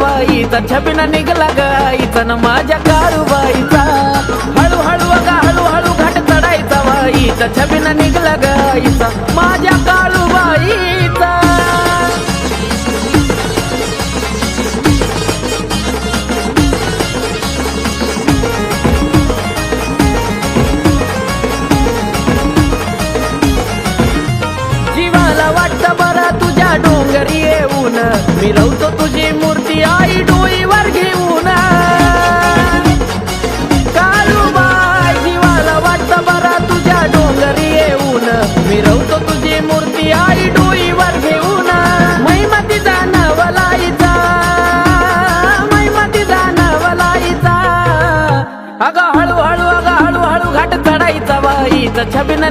बाईचा छबिना निघला गाईचा न माझ्या काळूबाईचा हळूहळू अगा हळूहळू घाट चढायचा बाईचा छबिना निघला गाईचा माझ्या काळूबाईचा जीवाला वाटत बरा तुझ्या डोंगरी येऊन मिरवतो तुझी मूर्ती आई डोईवर घेऊन. काळूबाई जीवाला वाटत बरा तुझ्या डोंगरी येऊन मिरवतो तुझी मूर्ती आई डोईवर घेऊन. महिमतीचा नवलाईचा महिमतीचा नवलाईचा अगं हळूहळू अगं हळूहळू घाट चढायचा बाईचा छबिन